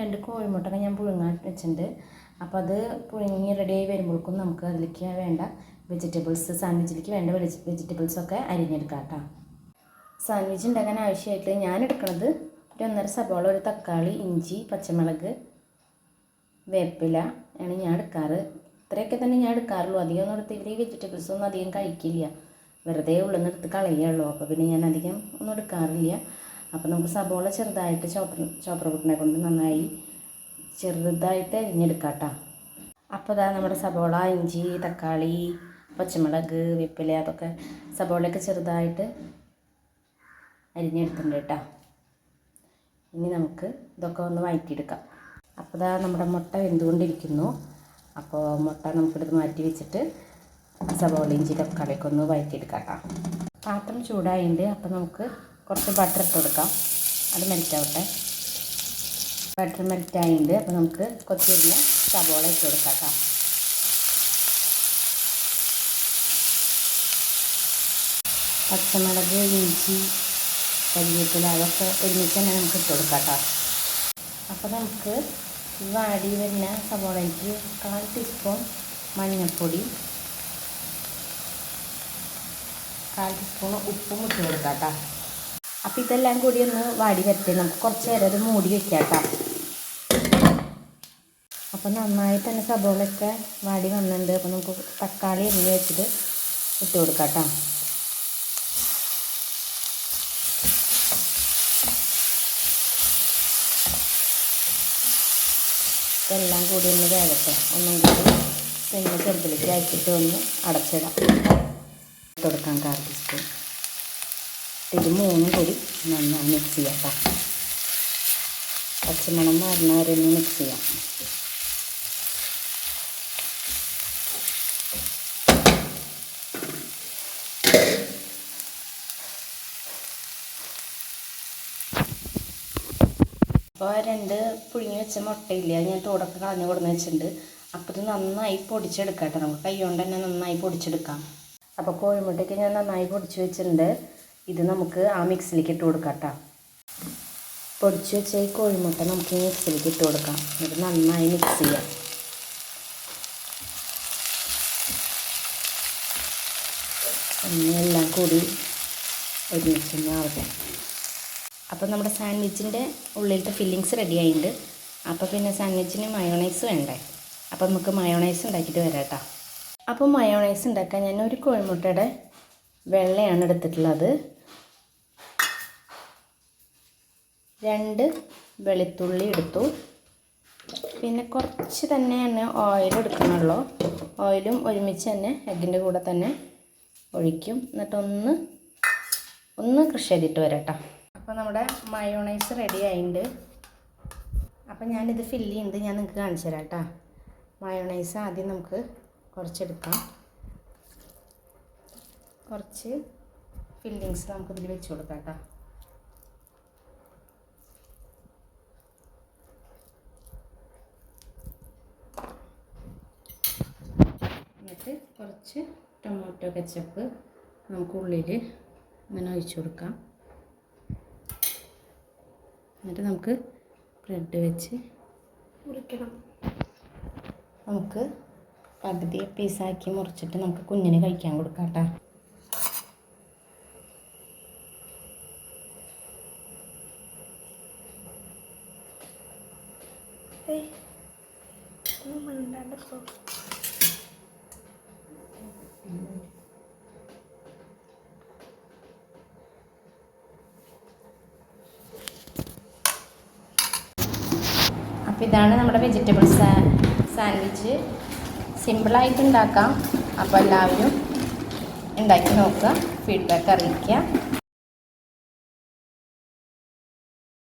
രണ്ട് കോഴിമുട്ടൊക്കെ ഞാൻ പുഴുങ്ങാൻ വെച്ചിട്ടുണ്ട്. അപ്പോൾ അത് പുഴുങ്ങി റെഡിയായി വരുമ്പോഴേക്കും നമുക്ക് അതിലേക്ക് വേണ്ട വെജിറ്റബിൾസ് സാൻഡ്വിച്ചിലേക്ക് വേണ്ട വെജിറ്റബിൾസൊക്കെ അരിഞ്ഞെടുക്കാം കേട്ടോ. സാൻഡ്വിച്ച് ഉണ്ടാക്കാൻ ആവശ്യമായിട്ട് ഞാൻ എടുക്കുന്നത് ഒരു ഒന്നര സബോള ഒരു തക്കാളി ഇഞ്ചി പച്ചമുളക് വേപ്പില ആണ് ഞാൻ എടുക്കാറ്. ഇത്രയൊക്കെ തന്നെ ഞാൻ എടുക്കാറുള്ളൂ. അധികം ഒന്നും എടുത്ത് ഈ വെജിറ്റബിൾസ് അധികം കഴിക്കില്ല. വെറുതെ ഉള്ളിൽ എടുത്ത് കളയുള്ളൂ അപ്പോൾ പിന്നെ ഞാൻ അധികം ഒന്നും എടുക്കാറില്ല. അപ്പോൾ നമുക്ക് സബോള ചെറുതായിട്ട് ചോപ്പർ ചോപ്പർ കൊണ്ട് നന്നായി ചെറുതായിട്ട് അരിഞ്ഞെടുക്കാം കേട്ടോ അപ്പോൾ ഇതാ നമ്മുടെ സബോള ഇഞ്ചി തക്കാളി പച്ചമുളക് വെപ്പില അതൊക്കെ സബോളയൊക്കെ ചെറുതായിട്ട് അരിഞ്ഞെടുത്തിട്ടുണ്ട് കേട്ടോ ഇനി നമുക്ക് ഇതൊക്കെ ഒന്ന് വഴറ്റിയെടുക്കാം അപ്പോൾ ഇതാ നമ്മുടെ മുട്ട വെന്തുകൊണ്ടിരിക്കുന്നു. അപ്പോൾ മുട്ട നമുക്കിടത്ത് മാറ്റി വെച്ചിട്ട് സബോള ഇഞ്ചി തക്കാളിയൊക്കെ ഒന്ന് വഴറ്റിയെടുക്കാം കേട്ടോ പാത്രം ചൂടായിട്ടുണ്ട് അപ്പോൾ നമുക്ക് കുറച്ച് ബട്ടർ ഇട്ട് കൊടുക്കാം. അത് മെൽറ്റാവട്ടെ ബട്ടർ മെൽറ്റായിട്ടുണ്ട് അപ്പോൾ നമുക്ക് കൊത്തി വരുന്ന സവോള ഇട്ട് കൊടുക്കാം കേട്ടോ പച്ചമുളക് ഇഞ്ചി കരിവേപ്പില അതൊക്കെ ഒരുമിച്ച് തന്നെ നമുക്ക് ഇട്ട് കൊടുക്കാം കേട്ടോ അപ്പോൾ നമുക്ക് ഈ വാടി വരുന്ന സവോളയ്ക്ക് കാൽ ടീസ്പൂൺ മഞ്ഞൾപ്പൊടി കാൽ ടീസ്പൂൺ ഉപ്പും ഇട്ട് കൊടുക്കാം കേട്ടോ അപ്പോൾ ഇതെല്ലാം കൂടി ഒന്ന് വാടി വരട്ടെ. നമുക്ക് കുറച്ച് നേരം അത് മൂടി വെക്കാം കേട്ടോ അപ്പോൾ നന്നായി തന്നെ സബോളൊക്കെ വാടി വന്നിട്ടുണ്ട്. അപ്പോൾ നമുക്ക് തക്കാളി എണ്ണ വെച്ചിട്ട് ഇട്ട് കൊടുക്കാം കേട്ടോ ഇതെല്ലാം കൂടി ഒന്ന് വേകട്ടെ ഒന്നും കൂടി തെങ്ങ് ചെറുതിലേക്ക് അയച്ചിട്ട് ഒന്ന് അടച്ചിടാം. കൊടുക്കാം ടീസ്പൂൺ. ഇത് മൂന്നും കൂടി നന്നായി മിക്സ് ചെയ്യാം കേട്ടോ പച്ചമണം മാറുന്ന മിക്സ് ചെയ്യാം. അപ്പോൾ രണ്ട് പുഴുങ്ങി വെച്ച മുട്ടയില്ല ഞാൻ തോടൊക്കെ കളഞ്ഞു കൊടുന്ന് വെച്ചിട്ടുണ്ട്. അപ്പോൾ ഇത് നന്നായി പൊടിച്ചെടുക്കാം കേട്ടോ നമുക്ക് കൈ കൊണ്ട് തന്നെ നന്നായി പൊടിച്ചെടുക്കാം. അപ്പോൾ കോഴിമുട്ടയ്ക്ക് ഞാൻ നന്നായി പൊടിച്ച് വെച്ചിട്ടുണ്ട്. ഇത് നമുക്ക് ആ മിക്സിലേക്ക് ഇട്ട് കൊടുക്കാം കേട്ടോ പൊടിച്ച് വെച്ച ഈ കോഴിമുട്ട നമുക്ക് ഈ മിക്സിലേക്ക് ഇട്ട് കൊടുക്കാം. ഇത് നന്നായി മിക്സ് ചെയ്യാം. എല്ലാം കൂടി ഒരുമിച്ച് ആവട്ടെ. അപ്പോൾ നമ്മുടെ സാൻഡ്വിച്ചിന്റെ ഉള്ളിലത്തെ ഫില്ലിങ്സ് റെഡി ആയിട്ടുണ്ട്. അപ്പോൾ പിന്നെ സാൻഡ്വിച്ചിന് മയോണൈസ് വേണ്ടേ? അപ്പോൾ നമുക്ക് മയോണൈസ് ഉണ്ടാക്കിയിട്ട് വരാം കേട്ടോ അപ്പോൾ മയോണൈസ് ഉണ്ടാക്കാൻ ഞാൻ ഒരു കോഴിമുട്ടയുടെ വെള്ളയാണ് എടുത്തിട്ടുള്ളത്. രണ്ട് വെളുത്തുള്ളി എടുത്തു. പിന്നെ കുറച്ച് തന്നെ തന്നെ ഓയിൽ എടുക്കണുള്ളൂ. ഓയിലും ഒരുമിച്ച് തന്നെ എഗ്ഗിന്റെ കൂടെ തന്നെ ഒഴിക്കും. എന്നിട്ടൊന്ന് ഒന്ന് കൃഷി ചെയ്തിട്ട് വരാം അപ്പോൾ നമ്മുടെ മയോണൈസ് റെഡി ആയിട്ടുണ്ട് അപ്പോൾ ഞാനിത് ഫില്ല് ചെയ്ത് ഞാൻ നിങ്ങൾക്ക് കാണിച്ചു തരാം കേട്ടോ മയോണൈസ് ആദ്യം നമുക്ക് കുറച്ചെടുക്കാം. കുറച്ച് ഫില്ലിങ്സ് നമുക്കിതിൽ വെച്ച് കൊടുക്കാം കേട്ടോ എന്നിട്ട് കുറച്ച് ടൊമാറ്റോ കെച്ചപ്പ് നമുക്ക് ഉള്ളിൽ ഇങ്ങനെ ഒഴിച്ചു കൊടുക്കാം. എന്നിട്ട് നമുക്ക് ബ്രെഡ് വെച്ച് മുറിക്കണം. നമുക്ക് പകുതി പീസാക്കി മുറിച്ചിട്ട് നമുക്ക് കുഞ്ഞിന് കഴിക്കാൻ കൊടുക്കാം കേട്ടോ അപ്പോൾ ഇതാണ് നമ്മുടെ വെജിറ്റബിൾ സാൻഡ്വിച്ച് സിമ്പിളായിട്ട് ഉണ്ടാക്കാം. അപ്പോൾ എല്ലാവരും ഉണ്ടാക്കി നോക്കുക. ഫീഡ്ബാക്ക് അറിയിക്കുക.